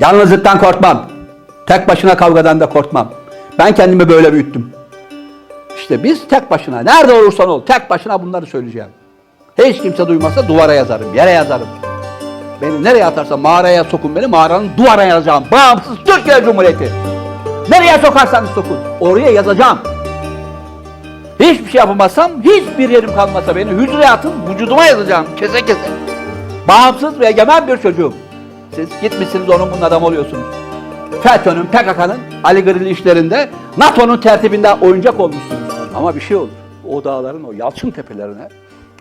Yalnızlıktan korkmam. Tek başına kavgadan da korkmam. Ben kendimi böyle büyüttüm. İşte biz tek başına, nerede olursan ol, tek başına bunları söyleyeceğim. Hiç kimse duymasa duvara yazarım, yere yazarım. Beni nereye atarsa mağaraya sokun beni, mağaranın duvara yazacağım. Bağımsız Türkiye Cumhuriyeti. Nereye sokarsanız sokun, oraya yazacağım. Hiçbir şey yapamazsam, hiçbir yerim kalmasa beni hücreye atın, vücuduma yazacağım, kese kese. Bağımsız ve egemen bir çocuğum. Siz gitmişsiniz onun bunun adamı oluyorsunuz. FETÖ'nün, PKK'nın Ali Gıril işlerinde NATO'nun tertibinde oyuncak olmuşsunuz. Ama bir şey olur. O dağların, o yalçın tepelerine,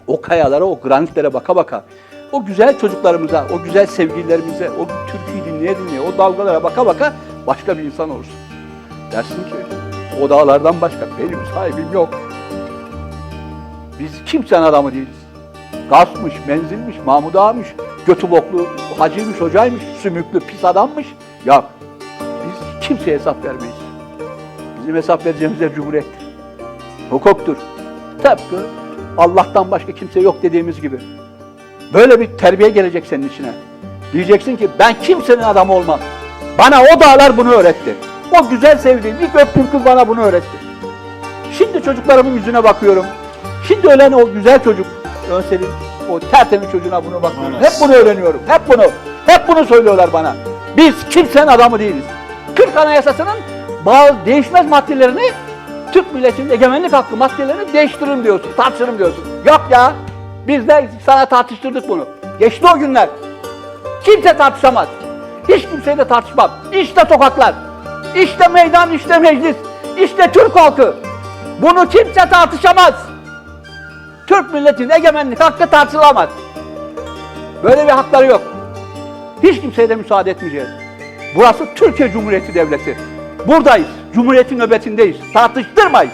o kayalara, o granitlere baka baka, o güzel çocuklarımıza, o güzel sevgililerimize, o türküyü dinleye dinleye, o dalgalara baka baka başka bir insan olursun. Dersin ki o dağlardan başka benim sahibim yok. Biz kimsenin adamı değiliz. Gaspmış, menzilmiş, Mahmud Ağa'mış, götü boklu, hacıymış, hocaymış, sümüklü, pis adammış. Yok. Biz kimseye hesap vermeyiz. Bizim hesap vereceğimiz yer cumhuriyettir. Hukuktur. Tıpkı Allah'tan başka kimse yok dediğimiz gibi. Böyle bir terbiye gelecek senin içine. Diyeceksin ki ben kimsenin adamı olmam. Bana o dağlar bunu öğretti. O güzel sevdiğim ilk öptüğüm kız bana bunu öğretti. Şimdi çocuklarımın yüzüne bakıyorum. Şimdi ölen o güzel çocuk, Önsel'in o tertemiz çocuğuna bunu bakıyorum. Hep bunu öğreniyorum. Hep bunu. Hep bunu söylüyorlar bana. Biz kimsenin adamı değiliz. 40 Anayasası'nın bazı değişmez maddelerini Türk milletinin egemenlik hakkı maddelerini değiştirin diyorsun, tartışırım diyorsun. Yok ya, biz de sana tartıştırdık bunu. Geçti o günler. Kimse tartışamaz. Hiç kimseyle tartışmam. İşte sokaklar, işte meydan, işte meclis, işte Türk halkı. Bunu kimse tartışamaz. Türk milletinin egemenlik hakkı tartışılamaz. Böyle bir hakları yok. Hiç kimseye de müsaade etmeyeceğiz. Burası Türkiye Cumhuriyeti Devleti. Buradayız. Cumhuriyetin nöbetindeyiz. Tartıştırmayız.